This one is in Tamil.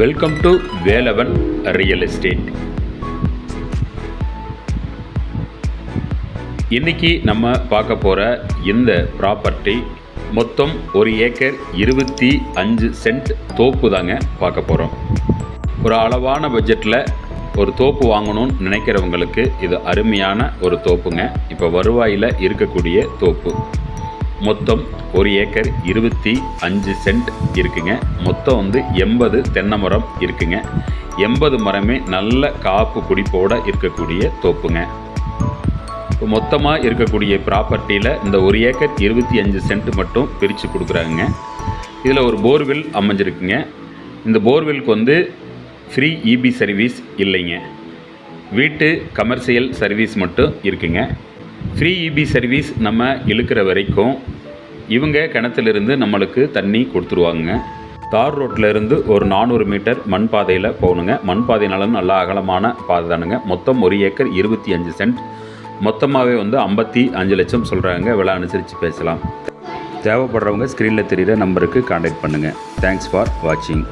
Welcome to Velavan real estate இன்றைக்கி நம்ம பார்க்க போகிற இந்த ப்ராப்பர்ட்டி மொத்தம் ஒரு ஏக்கர் இருபத்தி அஞ்சு சென்ட் தோப்பு தாங்க பார்க்க போகிறோம் ஒரு அளவான பட்ஜெட்டில் ஒரு தோப்பு வாங்கணும்னு நினைக்கிறவங்களுக்கு இது அருமையான ஒரு தோப்புங்க. இப்போ வருவாயில் இருக்கக்கூடிய தோப்பு. மொத்தம் ஒரு ஏக்கர் இருபத்தி அஞ்சு சென்ட் இருக்குங்க. மொத்தம் வந்து எண்பது தென்னை மரம் இருக்குங்க. எண்பது மரமே நல்ல காப்பு குடிப்போடு இருக்கக்கூடிய தோப்புங்க. இப்போ மொத்தமாக இருக்கக்கூடிய ப்ராப்பர்ட்டியில் இந்த ஒரு ஏக்கர் இருபத்தி அஞ்சு சென்ட் மட்டும் பிரித்து கொடுக்குறாங்க. இதில் ஒரு போர்வெல் அமைஞ்சிருக்குங்க. இந்த போர்வெல்க்கு வந்து ஃப்ரீ இபி சர்வீஸ் இல்லைங்க. வீட்டு கமர்ஷியல் சர்வீஸ் மட்டும் இருக்குங்க. ஃப்ரீ இபி சர்வீஸ் நம்ம இழுக்கிற வரைக்கும் இவங்க கிணத்துலேருந்து நம்மளுக்கு தண்ணி கொடுத்துருவாங்க. தார் ரோட்டில் இருந்து ஒரு நானூறு மீட்டர் மண் பாதையில் போகணுங்க. மண் பாதைனாலும் நல்லா அகலமான பாதை தானுங்க. மொத்தம் ஒரு ஏக்கர் இருபத்தி அஞ்சு சென்ட். மொத்தமாகவே வந்து ஐம்பத்தி அஞ்சு லட்சம் சொல்கிறாங்க விலை அனுசரித்து பேசலாம். தேவைப்படுறவங்க ஸ்க்ரீனில் தெரிகிற நம்பருக்கு காண்டாக்ட் பண்ணுங்கள் தேங்க்ஸ் ஃபார் வாட்சிங்